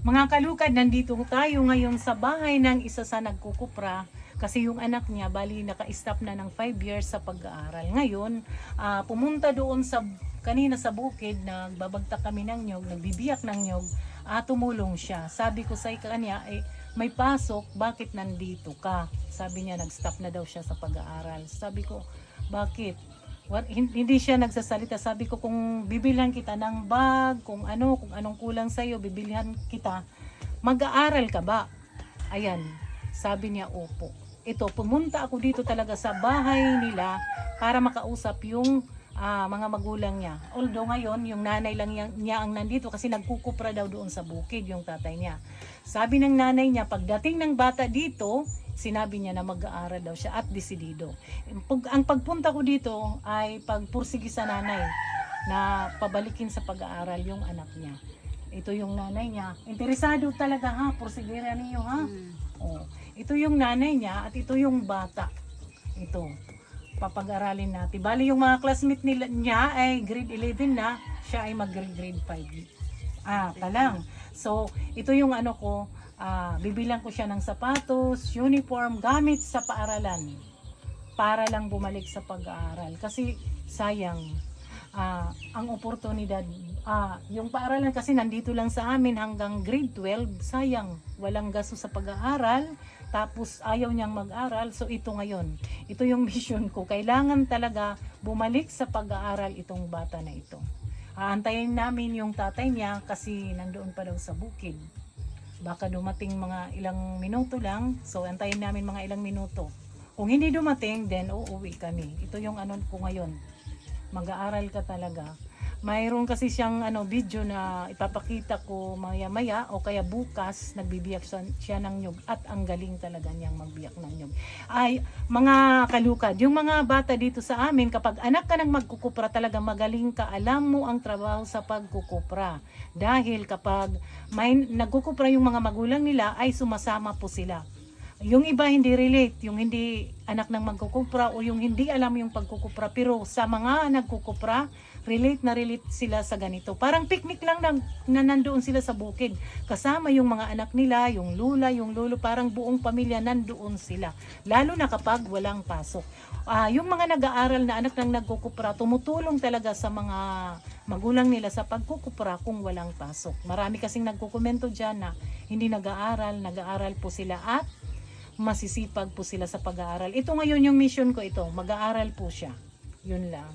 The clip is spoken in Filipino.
Mga kalukad, nandito tayo ngayon sa bahay ng isa sa nagkukupra kasi yung anak niya, bali naka-stop na ng 5 years sa pag-aaral. Ngayon, ah, pumunta doon sa kanina sa bukid, nagbabagtak kami ng nyog, nagbibiyak ng nyog, at tumulong siya. Sabi ko sa kanya, eh, may pasok, bakit nandito ka? Sabi niya, nag-stop na daw siya sa pag-aaral. Sabi ko, bakit? What, hin- hindi siya nagsasalita. Sabi ko, kung bibilhan kita ng bag, kung ano, kung anong kulang sa'yo, bibilhan kita, mag-aaral ka ba? Ayan, sabi niya, opo. Ito, pumunta ako dito talaga sa bahay nila para makausap yung ah, mga magulang niya. Although ngayon, yung nanay lang niya, niya ang nandito kasi nagkukupra daw doon sa bukid yung tatay niya. Sabi ng nanay niya, pagdating ng bata dito, sinabi niya na mag-aaral daw siya at desidido. Ang pagpunta ko dito ay pagpursigi sa nanay na pabalikin sa pag-aaral yung anak niya. Ito yung nanay niya. Interesado talaga ha, pursigera niyo ha. Oh, ito yung nanay niya at ito yung bata. Ito. Papag-aralin natin. Bali yung mga classmate nila, niya ay grade 11 na, siya ay mag-grade 5. Ah, pa lang. So, ito yung ano ko, ah, bibilang ko siya ng sapatos, uniform, gamit sa paaralan para lang bumalik sa pag-aaral. Kasi sayang, ah, ang oportunidad, ah, yung paaralan kasi nandito lang sa amin hanggang grade 12, sayang, walang gasto sa pag-aaral, tapos ayaw niyang mag-aral, so ito ngayon, ito yung mission ko, kailangan talaga bumalik sa pag-aaral itong bata na ito. Aantayin namin yung tatay niya kasi nandoon pa daw sa bukid. Baka dumating mga ilang minuto lang, so antayin namin mga ilang minuto. Kung hindi dumating, then uuwi kami. Ito yung ano ko ngayon. Mag-aaral ka talaga. Mayroon kasi siyang ano video na ipapakita ko maya-maya o kaya bukas nagbibiyak siya, siya ng nyug at ang galing talaga niyang magbiyak ng nyug. Ay, mga kalukad, yung mga bata dito sa amin, kapag anak ka ng magkukupra talaga magaling ka, alam mo ang trabaho sa pagkukupra. Dahil kapag may nagkukupra yung mga magulang nila, ay sumasama po sila. Yung iba hindi relate, yung hindi anak ng magkukupra o yung hindi alam yung pagkukupra. Pero sa mga nagkukupra, relate na relate sila sa ganito. Parang picnic lang na, na nandoon sila sa bukid. Kasama yung mga anak nila, yung lula, yung lolo, parang buong pamilya nandoon sila. Lalo na kapag walang pasok. Ah, yung mga nag-aaral na anak ng nagkukupra, tumutulong talaga sa mga magulang nila sa pagkukupra kung walang pasok. Marami kasing nagkukomento dyan na hindi nag-aaral, nag-aaral po sila at masisipag po sila sa pag-aaral. Ito ngayon yung mission ko ito, mag-aaral po siya. Yun lang.